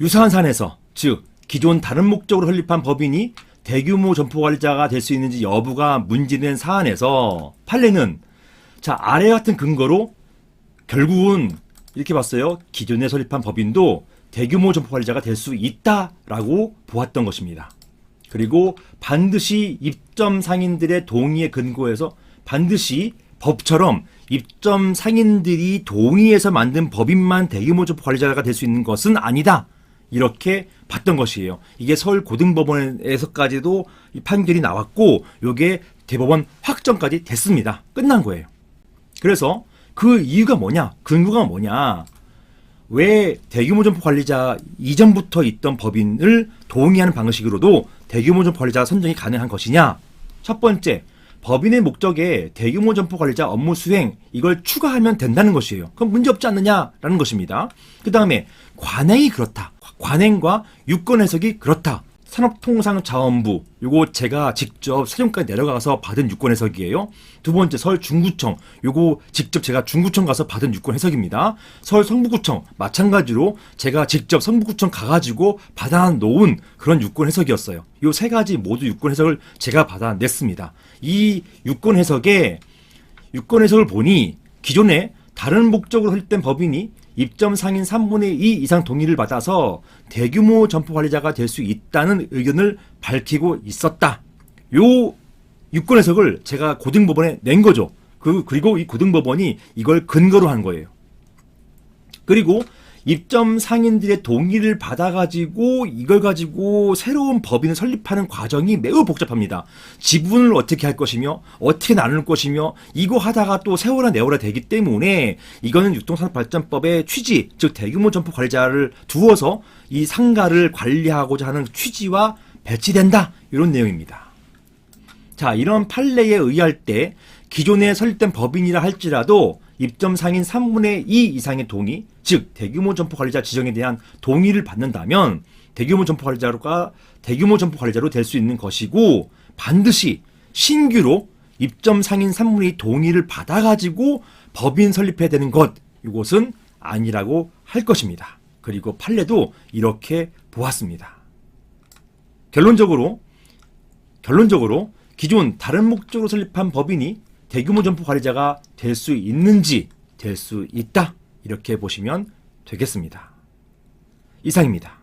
유사한 사안에서 즉 기존 다른 목적으로 설립한 법인이 대규모 점포 관리자가 될 수 있는지 여부가 문제된 사안에서 판례는 자 아래 같은 근거로 결국은 이렇게 봤어요. 기존에 설립한 법인도 대규모 점포 관리자가 될 수 있다라고 보았던 것입니다. 그리고 반드시 입점 상인들의 동의에 근거해서 반드시 법처럼 입점 상인들이 동의해서 만든 법인만 대규모 점포 관리자가 될 수 있는 것은 아니다. 이렇게 봤던 것이에요. 이게 서울 고등법원에서까지도 이 판결이 나왔고, 요게 대법원 확정까지 됐습니다. 끝난 거예요. 그래서 그 이유가 뭐냐? 근거가 뭐냐? 왜 대규모 점포 관리자 이전부터 있던 법인을 동의하는 방식으로도 대규모 점포 관리자 선정이 가능한 것이냐? 첫 번째, 법인의 목적에 대규모 점포 관리자 업무 수행 이걸 추가하면 된다는 것이에요. 그럼 문제 없지 않느냐라는 것입니다. 그 다음에 관행이 그렇다. 관행과 유권 해석이 그렇다. 산업통상자원부 요거 제가 직접 세종까지 내려가서 받은 유권 해석이에요. 두 번째 서울 중구청 요거 직접 제가 중구청 가서 받은 유권 해석입니다. 서울 성북구청 마찬가지로 제가 직접 성북구청 가가지고 받아 놓은 그런 유권 해석이었어요. 요 세 가지 모두 유권 해석을 제가 받아 냈습니다. 이 유권 해석에 유권 해석을 보니 기존에 다른 목적으로 설립된 법인이 입점 상인 3분의 2 이상 동의를 받아서 대규모 점포 관리자가 될 수 있다는 의견을 밝히고 있었다. 요 유권 해석을 제가 고등법원에 낸 거죠. 그 그리고 이 고등법원이 이걸 근거로 한 거예요. 그리고 입점 상인들의 동의를 받아가지고 이걸 가지고 새로운 법인을 설립하는 과정이 매우 복잡합니다. 지분을 어떻게 할 것이며 어떻게 나눌 것이며 이거 하다가 또 세월아 내월아 되기 때문에 이거는 유통산업발전법의 취지 즉 대규모 점포 관리자를 두어서 이 상가를 관리하고자 하는 취지와 배치된다 이런 내용입니다. 자, 이런 판례에 의할 때 기존에 설립된 법인이라 할지라도 입점 상인 3분의 2 이상의 동의, 즉 대규모 점포 관리자 지정에 대한 동의를 받는다면 대규모 점포 관리자가 대규모 점포 관리자로 될 수 있는 것이고 반드시 신규로 입점 상인 3분의 2 동의를 받아가지고 법인 설립해야 되는 것 이것은 아니라고 할 것입니다. 그리고 판례도 이렇게 보았습니다. 결론적으로 결론적으로 기존 다른 목적으로 설립한 법인이 대규모 점포 관리자가 될 수 있는지 될 수 있다 이렇게 보시면 되겠습니다. 이상입니다.